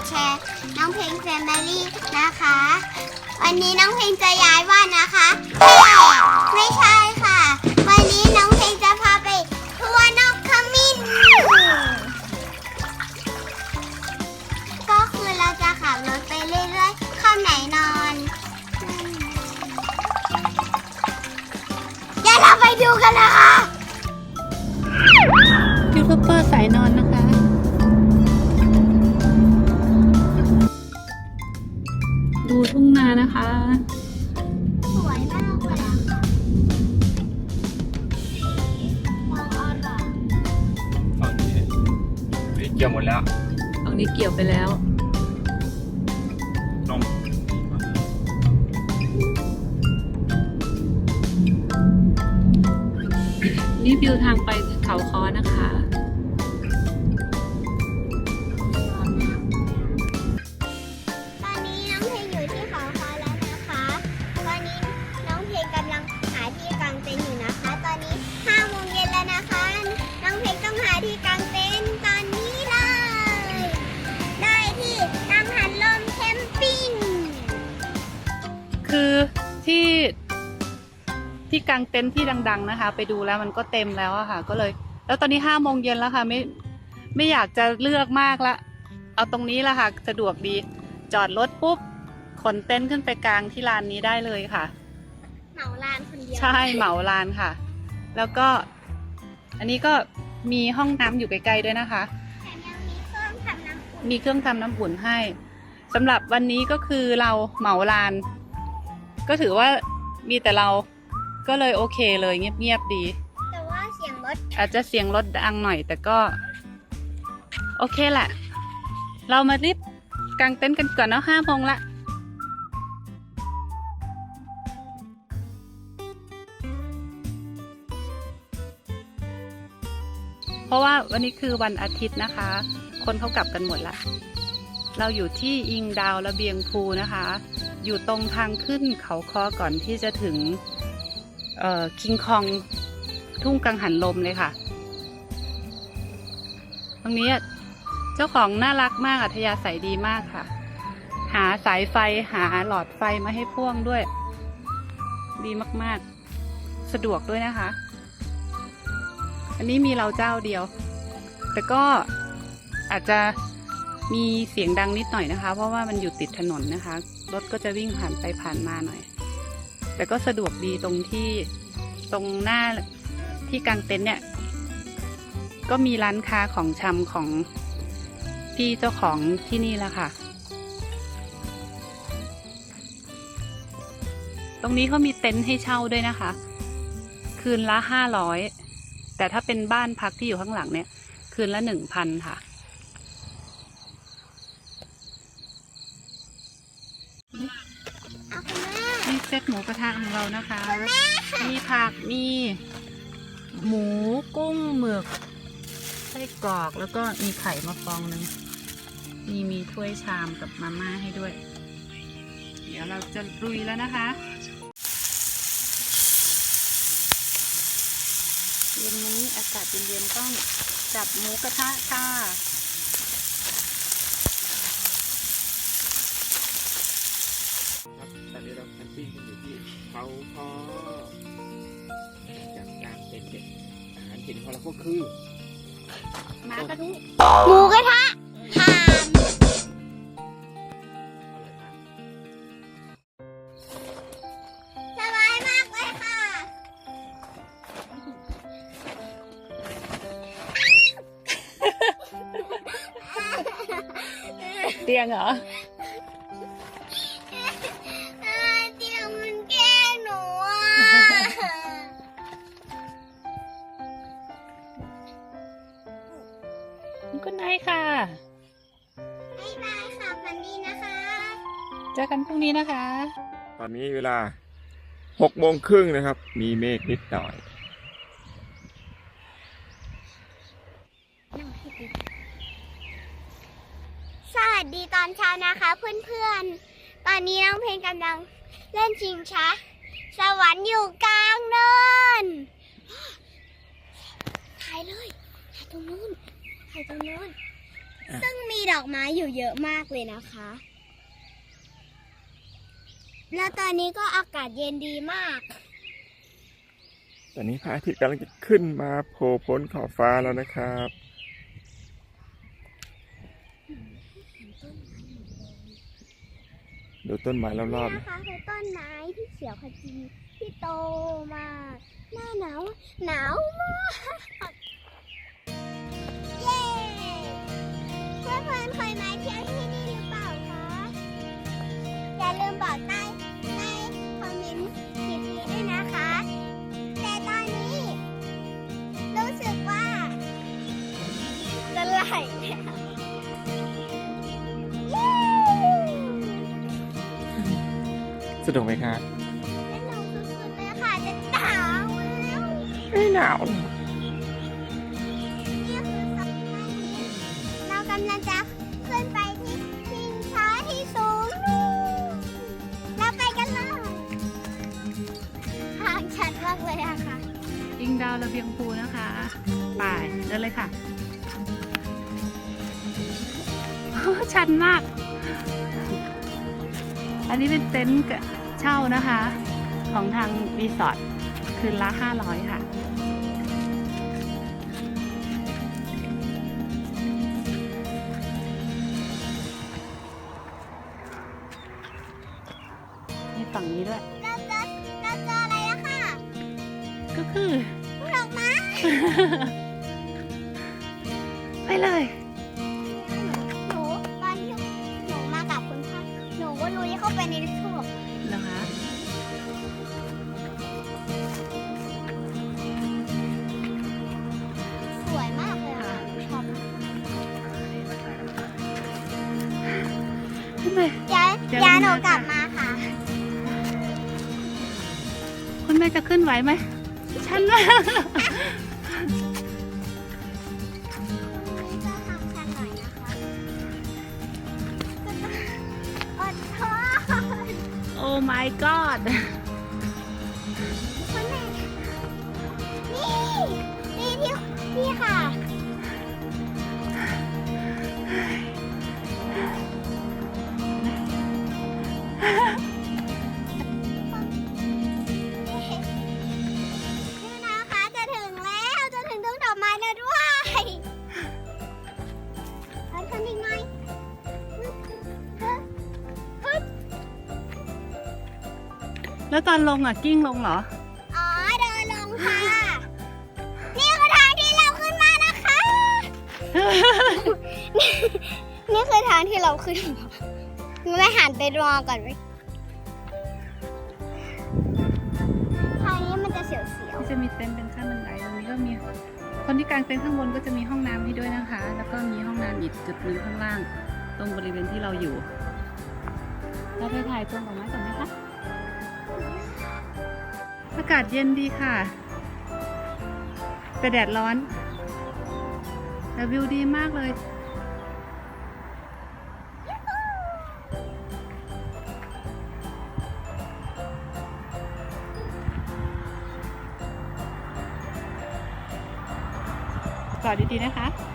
ดแชร์ น้องเพลงแฟมิลี่นะคะ วันนี้น้องเพลงจะย้ายบ้านนะคะไม่ใช่ค่ะ วันนี้น้องเพลงจะพาไปทัวร์นกขมิ้นก็คือเราจะขับรถไปเรื่อยๆข้ามไหนนอนอืมเดี๋ยวเราไปดูกันนะคะยูทูบเบอร์สายนอนนะคะ นานะคะ สวยมากเลยอะค่ะมองออนเหรอฝั่งนี้นี่เกี่ยวหมดแล้วฝั่งนี้เกี่ยวไปแล้ว นมนี่วิวทางไป ที่กางเต็นท์ที่ดัง ๆนะคะ ไปดูแล้วมันก็เต็มแล้วอะค่ะ ก็เลย แล้วตอนนี้ห้าโมงเย็นแล้วค่ะ ไม่ไม่อยากจะเลือกมากละ เอาตรงนี้ละค่ะ สะดวกดี จอดรถปุ๊บขนเต็นท์ขึ้นไปกลางที่ลานนี้ได้เลยค่ะ เหมาลานคนเดียว ใช่เหมาลานค่ะ แล้วก็ อันนี้ก็มีห้องน้ำอยู่ใกล้ๆด้วยนะคะ แถมยังมีเครื่องทำน้ำอุ่นมีเครื่องทำน้ำอุ่นให้สำหรับวันนี้ก็คือเราเหมาลาน ก็ถือว่ามีแต่เรา ก็เลยโอเคเลยเงียบๆดี แต่ว่าเสียงรถอาจจะเสียงรถดังหน่อยแต่ก็ โอเคแหละ เรามารีบกางเต็นท์กันก่อนเนาะห้าโมงละเพราะว่าวันนี้คือวันอาทิตย์นะคะ คนเขากลับกันหมดละ เราอยู่ที่อิงดาวระเบียงภูนะคะ อยู่ตรงทางขึ้นเขาคอก่อนที่จะถึงเอ่อ คิงคองทุ่งกังหันลมเลยค่ะ ตรงนี้เจ้าของน่ารักมากอัธยาศัยดีมากค่ะ หาสายไฟหาหลอดไฟมาให้พ่วงด้วย ดีมากๆ สะดวกด้วยนะคะ อันนี้มีเราเจ้าเดียว แต่ก็อาจจะมีเสียงดังนิดหน่อยนะคะ เพราะว่ามันอยู่ติดถนนนะคะ รถก็จะวิ่งผ่านไปผ่านมาหน่อย แต่ก็สะดวกดีตรงที่ตรงหน้าที่กางเต็นท์เนี่ย ก็มีร้านค้าของชำของพี่เจ้าของที่นี่แหละค่ะ ตรงนี้เขามีเต็นท์ให้เช่าด้วยนะคะ คืนละห้าร้อยแต่ถ้าเป็นบ้านพักที่อยู่ข้างหลังเนี่ย คืนละหนึ่งพันค่ะ เซตหมูกระทะของเรานะคะ มีผัก มี หมู กุ้ง หมึก ไส้กรอก แล้วก็มีไข่มาฟองหนึ่งมีมีถ้วยชามกับมาม่าให้ด้วย เดี๋ยวเราจะลุยแล้วนะคะเย็นนี้อากาศเย็นๆต้องจับหมูกระทะค่ะ เขาคอจากกลางเต็นท์เด็กอาหารเห็นของเราก็คือมากระทุหมูกระทะหามอร่อยมากสบายมากเลยค่ะ เตียงเหรอ คุณนายค่ะบ๊ายบายค่ะฝันดีนะคะ เจอกันพรุ่งนี้นะคะ ตอนนี้เวลาหกโมงครึ่งนะครับ มีเมฆนิดหน่อย สวัสดีตอนเช้านะคะเพื่อนๆ ตอนนี้น้องเพลงกำลังเล่นชิงช้าสวรรค์อยู่กลางเนินถ่ายเลยถ่ายตรงนู้น ถ่ายตรงนู้นซึ่งมีดอกไม้อยู่เยอะมากเลยนะคะ แล้วตอนนี้ก็อากาศเย็นดีมาก ตอนนี้พระอาทิตย์กำลังจะขึ้นมาโผล่พ้นขอบฟ้าแล้วนะครับดูต้นไม้รอบๆนี่นะนะคะคือต้นไม้ที่เขียวขจีที่โตมาก หน้าหนาว หนาวมาก เพื่อนเพื่อนๆเคยมาเที่ยวที่นี่หรือเปล่าคะ อย่าลืมบอกใต้ใต้คอมเมนต์คลิปนี้ด้วยนะคะ แต่ตอนนี้ รู้สึกว่าจะไหลแล้วเย้สนุกไหมครับสนุกสุดๆเลยค่ะจะหนาวแล้ว ไม่หนาวหรอก งดาวระเบียงภูนะคะไป่ายเดินเลยค่ะ ชันมาก อันนี้เป็นเต็นท์เช่านะคะ ของทางรีสอร์ทคืนละ500 ค่ะมีฝั่งนี้ด้วยเราเจอเราเจออะไรแล้วค่ะ ก็คือดอก ไม้ไปเลย หนูตอนที่หนูมากับคุณพ่อหนูก็ลุยเข้าไปในทุ่งนะคะสวยมากเลยอะค่ะหนูชอบมากขึ้นไปเดี๋ยวเดี๋ยวเดี๋ยวหนูลงมาค่ะกลับมาค่ะคุณแม่จะขึ้นไหวไหมชันมาก my god นี่ นี่ที่นี่ค่ะ แล้วตอนลงอะกิ้งลงเหรอ อ๋อเดินลงค่ะ นี่คือทางที่เราขึ้นมานะคะ นี่คือทางที่เราขึ้นมาไม่หันไปรอก่อนไหมทางนี้มันจะเสียวที่จะมีเต็นท์เป็นขั้นบันไดตรงนี้ก็มี คนที่กางเต็นท์ข้างบนก็จะมีห้องน้ำให้ด้วยนะคะ แล้วก็มีห้องน้ำอีกจุดหนึงข้างล่าง ตรงบริเวณที่เราอยู่ เราไปถ่ายตรงดอกไม้ก่อนไหมคะ อากาศเย็นดีค่ะ แต่แดดร้อน แต่วิวดีมากเลยกอดดีๆนะคะ